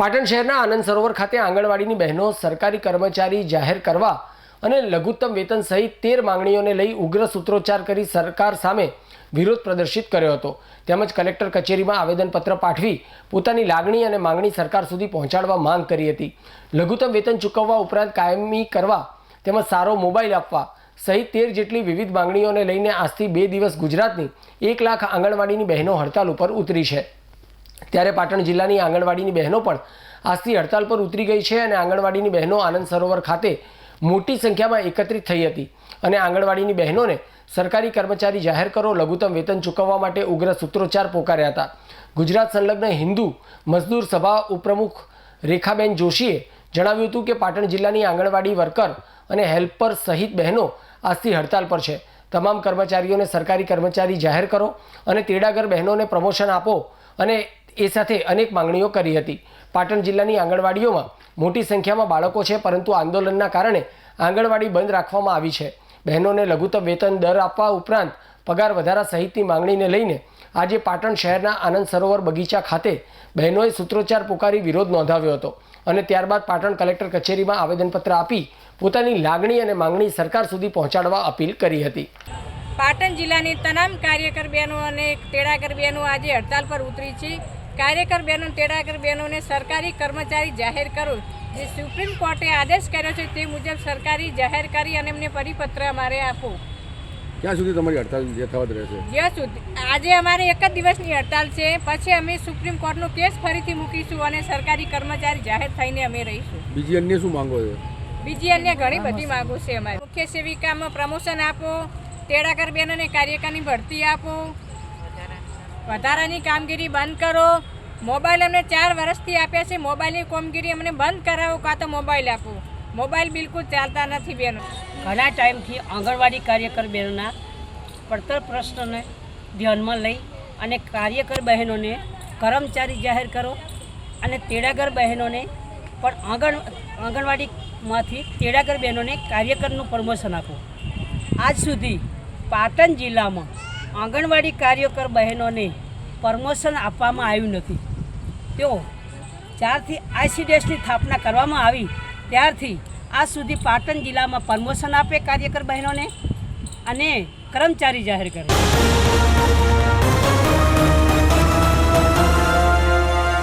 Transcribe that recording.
પાટણ શહેરના આનંદ સરોવર ખાતે આંગણવાડીની બહેનો સરકારી કર્મચારી જાહેર કરવા અને લઘુત્તમ વેતન સહિત તેર માંગણીઓને લઈ ઉગ્ર સૂત્રોચ્ચાર કરી સરકાર સામે વિરોધ પ્રદર્શિત કર્યો હતો. તેમજ કલેક્ટર કચેરીમાં આવેદનપત્ર પાઠવી પોતાની લાગણી અને માંગણી સરકાર સુધી પહોંચાડવા માંગ કરી હતી. લઘુત્તમ વેતન ચૂકવવા ઉપરાંત કાયમી કરવા તેમજ સારો મોબાઈલ આપવા સહિત તેર જેટલી વિવિધ માંગણીઓને લઈને આજથી બે દિવસ ગુજરાતની એક લાખ આંગણવાડીની બહેનો હડતાલ ઉપર ઉતરી છે. ત્યારે પાટણ જિલ્લાની આંગણવાડીની બહેનો પણ આજથી હડતાલ પર ઉતરી ગઈ છે અને આંગણવાડીની બહેનો આનંદ સરોવર ખાતે મોટી સંખ્યામાં એકત્રિત થઈ હતી અને આંગણવાડીની બહેનોને સરકારી કર્મચારી જાહેર કરો, લઘુત્તમ વેતન ચૂકવવા માટે ઉગ્ર સૂત્રોચ્ચાર પોકાર્યા હતા. ગુજરાત સંલગ્ન હિન્દુ મજદૂર સભા ઉપપ્રમુખ રેખાબેન જોશીએ જણાવ્યું હતું કે પાટણ જિલ્લાની આંગણવાડી વર્કર અને હેલ્પર સહિત બહેનો આજથી હડતાલ પર છે. તમામ કર્મચારીઓને સરકારી કર્મચારી જાહેર કરો અને તેડાગર બહેનોને પ્રમોશન આપો અને એ સાથે અનેક માંગણીઓ કરી હતી. પાટણ જિલ્લાની આંગણવાડીઓમાં મોટી સંખ્યામાં બાળકો છે, પરંતુ આંદોલનના કારણે આંગણવાડી બંધ રાખવામાં આવી છે. બહેનોને લઘુત્તમ વેતન દર આપવા ઉપરાંત પગાર વધારા સહિતની માંગણીને લઈને આજે પાટણ શહેરના આનંદ સરોવર બગીચા ખાતે બહેનોએ સૂત્રોચ્ચાર પોકારી વિરોધ નોંધાવ્યો હતો અને ત્યારબાદ પાટણ કલેક્ટર કચેરીમાં આવેદનપત્ર આપી પોતાની લાગણી અને માંગણી સરકાર સુધી પહોંચાડવા અપીલ કરી હતી. પાટણ જિલ્લાની તમામ કાર્યકર બહેનો અને તેડાગર બહેનો આજે હડતાલ પર ઉતરી છે. કાર્યકર બહેનો તેડાગર બહેનોને સરકારી કર્મચારી જાહેર કરો. જે સુપ્રીમ કોર્ટે આદેશ કર્યો છે તે મુજબ સરકારી જાહેર કરી અને એમને પરિપત્ર અમારે આપો ક્યાં સુધી તમારી હડતાલ યથાવત રહેશે? જ્યાં સુધી આજે અમારે એક જ દિવસની હડતાલ છે. પછી અમે સુપ્રીમ કોર્ટનો કેસ ફરીથી મૂકીશું અને સરકારી કર્મચારી જાહેર થઈને અમે રહીશું. બીજી અન્ય શું માંગો છો? બીજી અન્ય ઘણી બધી માંગો છે અમારી. મુખ્ય સેવિકામાં પ્રમોશન આપો તેડાગર બહેનોને કાર્યકરની ભરતી આપો વધારાની કામગીરી બંધ કરો. મોબાઈલ અમને ચાર વર્ષથી આપ્યા છે. મોબાઈલની કામગીરી અમને બંધ કરાવો કાં તો મોબાઈલ આપો. મોબાઈલ બિલકુલ ચાલતા નથી બહેનો ઘણા ટાઈમથી આંગણવાડી કાર્યકર બહેનોના પડતર પ્રશ્નને ધ્યાનમાં લઈ અને કાર્યકર બહેનોને કર્મચારી જાહેર કરો અને તેડાગર બહેનોને પણ આંગણ, આંગણવાડીમાંથી તેડાગર બહેનોને કાર્યકરનું પ્રમોશન આપો. આજ સુધી પાટણ જિલ્લામાં આંગણવાડી કાર્યકર બહેનોને પ્રમોશન આપવામાં આવ્યું નથી. તેઓ જ્યારથી આઈસીડીએસની સ્થાપના કરવામાં આવી, ત્યારથી આજ સુધી પાટણ જિલ્લામાં પ્રમોશન આપે કાર્યકર બહેનોને અને કર્મચારી જાહેર કરે.